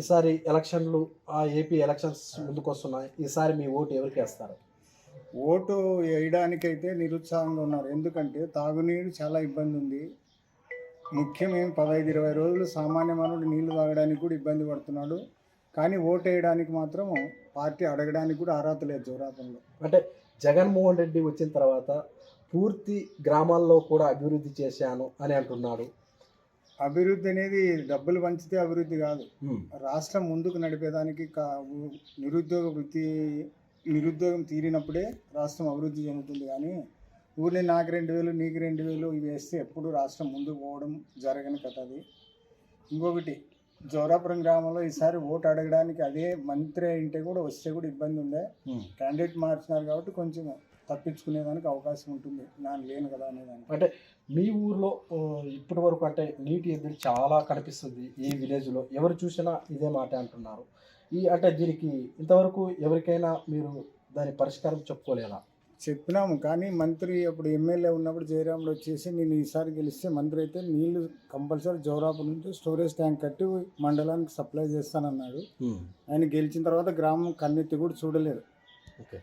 ఈసారి ఎలక్షన్లు ఆ ఏపీ ఎలక్షన్స్ ముందుకు వస్తున్నాయి ఈసారి మీ ఓటు ఎవరికి వేస్తారు? ఓటు వేయడానికైతే నిరుత్సాహంగా ఉన్నారు. ఎందుకంటే తాగునీరు చాలా ఇబ్బంది ఉంది. ముఖ్యమేం పదహైదు ఇరవై రోజులు సామాన్య మానవుడు నీళ్ళు తాగడానికి కూడా ఇబ్బంది పడుతున్నాడు. కానీ ఓటు వేయడానికి మాత్రం పార్టీ అడగడానికి కూడా అర్హత లేదు జోరాపంలో. అంటే జగన్మోహన్ రెడ్డి వచ్చిన తర్వాత పూర్తి గ్రామాల్లో కూడా అభివృద్ధి చేశాను అని అంటున్నాడు. అభివృద్ధి అనేది డబ్బులు పంచితే అభివృద్ధి కాదు. రాష్ట్రం ముందుకు నడిపేదానికి నిరుద్యోగ వృత్తి నిరుద్యోగం తీరినప్పుడే రాష్ట్రం అభివృద్ధి చెందుతుంది కానీ ఊరిని నాకు రెండు వేలు నీకు రెండు వేలు ఇవి వేస్తే ఎప్పుడు రాష్ట్రం ముందుకు పోవడం జరగని కథ అది ఇంకొకటి జోరాపురం గ్రామంలో ఈసారి ఓటు అడగడానికి అదే మంత్రి అయింటే కూడా వస్తే కూడా ఇబ్బంది ఉండే. క్యాండిడేట్ మార్చినారు కాబట్టి కొంచెం తప్పించుకునేదానికి అవకాశం ఉంటుంది. ನಾನು లేను కదా అనేదానికి అంటే మీ ఊర్లో ఇప్పటి వరకు అంటే నీటి ఎద్దడి చాలా కనిపిస్తుంది ఈ విలేజ్లో. ఎవరు చూసినా ఇదే మాట అంటున్నారు. ఈ అంటే దీనికి ఇంతవరకు ఎవరికైనా మీరు దాని పరిష్కారం చెప్పుకోలేదా? చెప్పినాము. కానీ మంత్రి అప్పుడు ఎమ్మెల్యే ఉన్నప్పుడు జయరాములు వచ్చేసి నేను ఈసారి గెలిస్తే మంత్రి అయితే నీళ్ళు కంపల్సరీ జోరాపు నుంచి స్టోరేజ్ ట్యాంక్ కట్టి మండలానికి సప్లై చేస్తానన్నాడు. ఆయన గెలిచిన తర్వాత గ్రామం కన్నెత్తి కూడా చూడలేదు. ఓకే.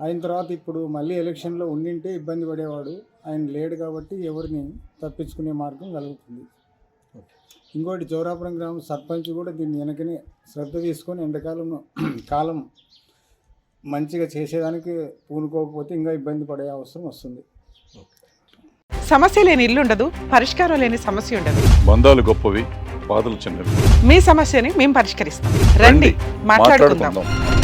అయిన తర్వాత ఇప్పుడు మళ్ళీ ఎలక్షన్లో ఉండింటే ఇబ్బంది పడేవాడు. ఆయన లేడు కాబట్టి ఎవరిని తప్పించుకునే మార్గం కలుగుతుంది. ఓకే ఇంకోటి జోరాపురం గ్రామం సర్పంచ్ కూడా దీన్ని వెనకనే శ్రద్ధ తీసుకొని ఎండాకాలంలో కాలం మంచిగా చేసేదానికి పూనుకోకపోతే ఇంకా ఇబ్బంది పడే అవసరం వస్తుంది. సమస్య లేని ఇల్లు ఉండదు పరిష్కారం లేని సమస్య ఉండదు. బంధాలు గొప్పవి బాధలు చిన్నవి. మీ సమస్యని మేము పరిష్కరిస్తాం. రండి మాట్లాడుకుందాం.